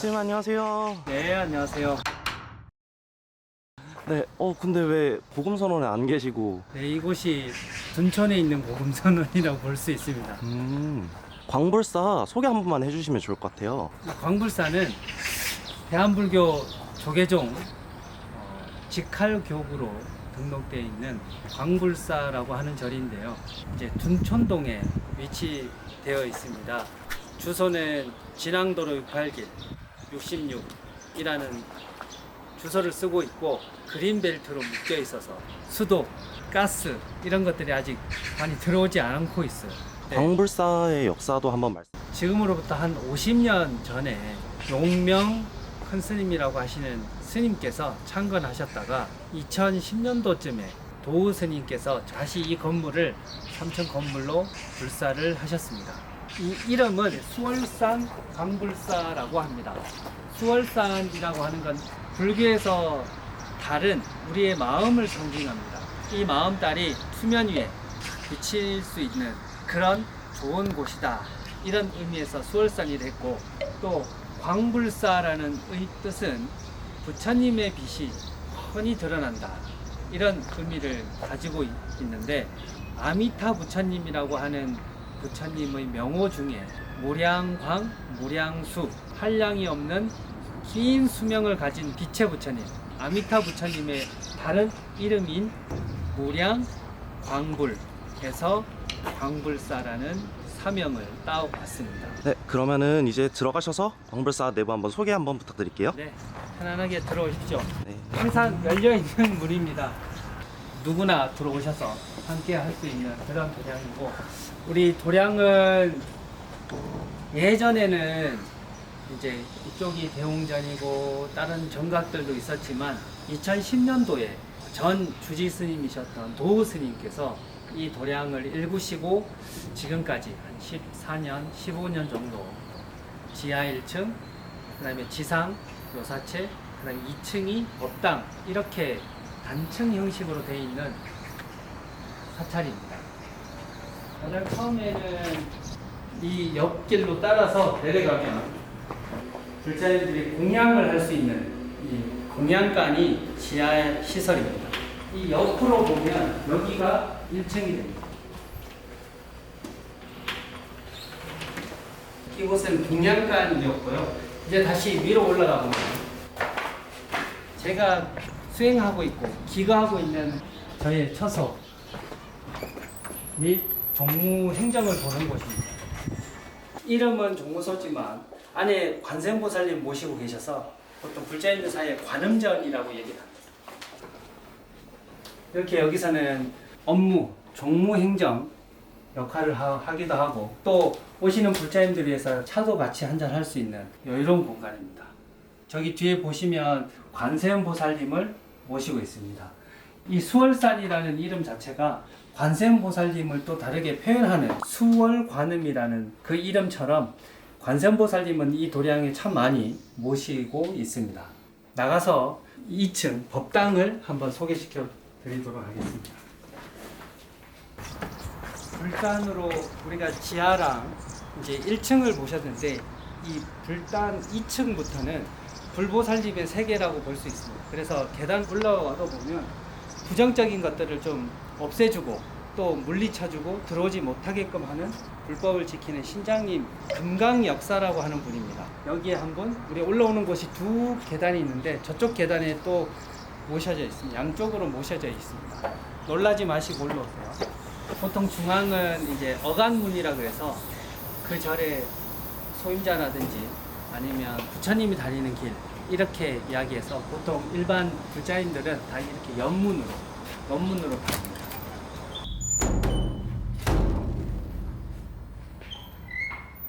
선생님 안녕하세요. 네, 안녕하세요. 네, 어 근데 왜 보금 선원에 안 계시고? 네, 이곳이 둔촌에 있는 보금선원이라고 볼 수 있습니다. 음, 광불사 소개 한 번만 해주시면 좋을 것 같아요. 이 광불사는 대한불교 조계종 어, 직할교구로 등록되어 있는 광불사라고 하는 절인데요. 이제 둔촌동에 위치되어 있습니다. 주소는 진앙도로 68길 66이라는 주소를 쓰고 있고 그린벨트로 묶여 있어서 수도, 가스 이런 것들이 아직 많이 들어오지 않고 있어요. 네. 광불사의 역사도 한번 말씀. 지금으로부터 한 50년 전에 용명 큰 스님이라고 하시는 스님께서 창건하셨다가 2010년도쯤에 도우 스님께서 다시 이 건물을 3층 건물로 불사를 하셨습니다. 이 이름은 수월산 광불사라고 합니다. 수월산이라고 하는 건 불교에서 달은 우리의 마음을 상징합니다. 이 마음달이 수면 위에 비칠 수 있는 그런 좋은 곳이다. 이런 의미에서 수월산이 됐고 또 광불사라는 의 뜻은 부처님의 빛이 훤히 드러난다. 이런 의미를 가지고 있- 있는데 아미타 부처님이라고 하는 부처님의 명호 중에 무량광, 무량수, 한량이 없는 긴 수명을 가진 빛의 부처님, 아미타 부처님의 다른 이름인 무량 광불에서 광불사라는 사명을 따왔습니다. 네, 그러면은 이제 들어가셔서 광불사 내부 한번 소개 한번 부탁드릴게요. 네, 편안하게 들어오십시오. 네. 항상 열려 있는 문입니다. 누구나 들어오셔서 함께 할 수 있는 그런 도량이고 우리 도량은 예전에는 이제 이쪽이 대웅전이고 다른 정각들도 있었지만 2010년도에 전 주지 스님이셨던 도우 스님께서 이 도량을 일구시고 지금까지 한 14년, 15년 정도 지하 1층, 그 다음에 지상 요사체, 그다음에 2층이 법당 이렇게 단층 형식으로 되어 있는 사찰입니다. 가장 처음에는 이 옆길로 따라서 내려가면 불자님들이 공양을 할 수 있는 이 공양관이 지하 시설입니다. 이 옆으로 보면 여기가 1층이 됩니다. 이곳은 공양관이었고요. 이제 다시 위로 올라가 보면 제가 수행하고 있고 기거하고 있는 저의 처소 및 종무 행정을 보는 곳입니다. 이름은 종무소지만 안에 관세음보살님 모시고 계셔서 보통 불자님들 사이에 관음전이라고 얘기를 합니다. 이렇게 여기서는 업무, 종무 행정 역할을 하, 기도 하고 또 오시는 불자님들 위해서 차도 같이 한잔 할 수 있는 여유로운 공간입니다. 저기 뒤에 보시면 관세음 보살님을 모시고 있습니다. 이 수월산이라는 이름 자체가 관세음 보살님을 또 다르게 표현하는 수월관음이라는 그 이름처럼 관세음 보살님은 이 도량에 참 많이 모시고 있습니다. 나가서 2층 법당을 한번 소개시켜 드리도록 하겠습니다. 불단으로 우리가 지하랑 이제 1층을 보셨는데 이 불단 2층부터는 불보살님의 세계라고 볼 수 있습니다. 그래서 계단 올라와도 보면 부정적인 것들을 좀 없애주고 또 물리쳐주고 들어오지 못하게끔 하는 불법을 지키는 신장님 금강 역사라고 하는 분입니다. 여기에 한 분, 우리 올라오는 곳이 두 계단이 있는데 저쪽 계단에 또 모셔져 있습니다. 양쪽으로 모셔져 있습니다. 놀라지 마시고 올라오세요. 보통 중앙은 이제 어간문이라 그래서 그 절의 소임자라든지 아니면 부처님이 다니는 길 이렇게 이야기해서 보통 일반 불자인들은 다 이렇게 연문으로 연문으로 다닙니다.